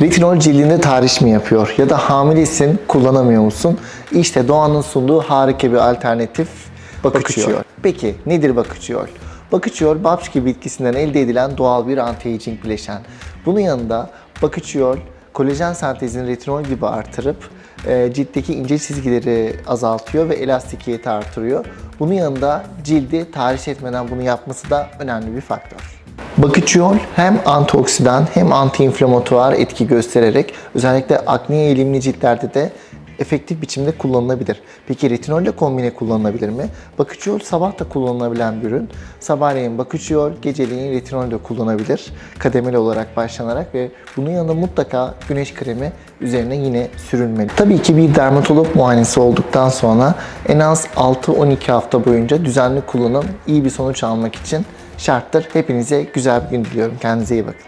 Retinol cildinde tahriş mi yapıyor ya da hamilesin kullanamıyor musun? İşte doğanın sunduğu harika bir alternatif Bakıçıyor. Peki nedir Bakıçıyor? Bakıçıyor, Babçki bitkisinden elde edilen doğal bir anti-aging bileşen. Bunun yanında Bakıçıyor, kolajen sentezini retinol gibi artırıp e, ciltteki ince çizgileri azaltıyor ve elastikiyeti artırıyor. Bunun yanında cildi tahriş etmeden bunu yapması da önemli bir faktör. Bakıçyol hem antioksidan hem antiinflamatuar etki göstererek özellikle akneye eğilimli ciltlerde de efektif biçimde kullanılabilir. Peki retinolle kombine kullanılabilir mi? Bakıçyol sabah da kullanılabilen bir ürün. Sabahleyin bakıçyol, geceleyin retinol de kullanabilir. Kademeli olarak başlanarak ve bunun yanında mutlaka güneş kremi üzerine yine sürülmeli. Tabii ki bir dermatolog muayenesi olduktan sonra en az 6-12 hafta boyunca düzenli kullanım iyi bir sonuç almak için şarttır. Hepinize güzel bir gün diliyorum. Kendinize iyi bakın.